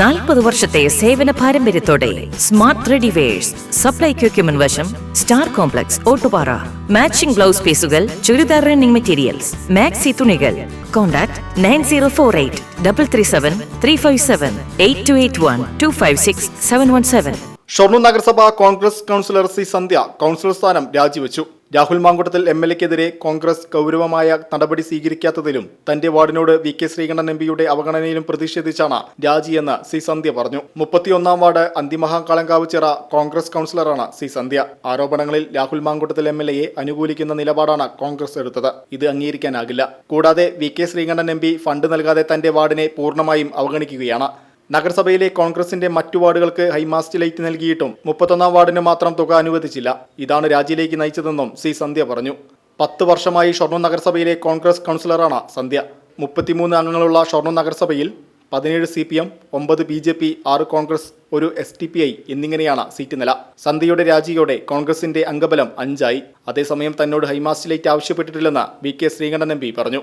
നാൽപ്പത് വർഷത്തെ സേവന പാരമ്പര്യത്തോടെ സ്മാർട്ട് റെഡിവേഴ്സ് സപ്ലൈ ക്യൂക്യുമൻ വശം star complex Ottupara. Matching blouse പീസുകൾ ചുരിദാർ റണ്ണിംഗ് മെറ്റീരിയൽസ് മാക്സി തുണികൾ. Contact nine zero four eight double three seven three five seven eight two eight one two five six seven one seven. Shoranur നഗരസഭ Congress councillor C Sandhya councillor സ്ഥാനം രാജിവെച്ചു. Rahul Mamkootathil M L എക്കെതിരെ Congress ഗൗരവമായ നടപടി സ്വീകരിക്കാത്തതിലും തന്റെ വാർഡിനോട് വി കെ ശ്രീകണ്ഠൻ എം പിയുടെ അവഗണനയിലും പ്രതിഷേധിച്ചാണ് രാജിയെന്ന് സി സന്ധ്യ പറഞ്ഞു. മുപ്പത്തിയൊന്നാം വാർഡ് അന്തിമഹാകാളങ്കാവ് ചിറ കോൺഗ്രസ് കൗൺസിലറാണ് സി സന്ധ്യ. ആരോപണങ്ങളിൽ രാഹുൽ മാങ്കുട്ടത്തിൽ എം എൽ എയെ അനുകൂലിക്കുന്ന നിലപാടാണ് കോൺഗ്രസ് എടുത്തത്. ഇത് അംഗീകരിക്കാനാകില്ല. കൂടാതെ V K Sreekandan M P fund നൽകാതെ തന്റെ വാർഡിനെ പൂർണമായും അവഗണിക്കുകയാണ്. നഗരസഭയിലെ കോൺഗ്രസിന്റെ മറ്റു വാർഡുകൾക്ക് ഹൈമാസ്റ്റ് ലൈറ്റ് നൽകിയിട്ടും മുപ്പത്തൊന്നാം വാർഡിന് മാത്രം തുക അനുവദിച്ചില്ല. ഇതാണ് രാജിയിലേക്ക് നയിച്ചതെന്നും സി സന്ധ്യ പറഞ്ഞു. പത്ത് വർഷമായി ഷൊർണൂർ നഗരസഭയിലെ കോൺഗ്രസ് കൗൺസിലറാണ് സന്ധ്യ. മുപ്പത്തിമൂന്ന് അംഗങ്ങളുള്ള ഷൊർണൂർ നഗരസഭയിൽ പതിനേഴ് സി പി എം ഒമ്പത് ബി ജെ പി ആറ് കോൺഗ്രസ് ഒരു എസ് ടി പി ഐ എന്നിങ്ങനെയാണ് സീറ്റ് നില. സന്ധ്യയുടെ രാജിയോടെ കോൺഗ്രസിന്റെ അംഗബലം അഞ്ചായി. അതേസമയം തന്നോട് high mast light ആവശ്യപ്പെട്ടിട്ടില്ലെന്ന് V K Sreekandan M P പറഞ്ഞു.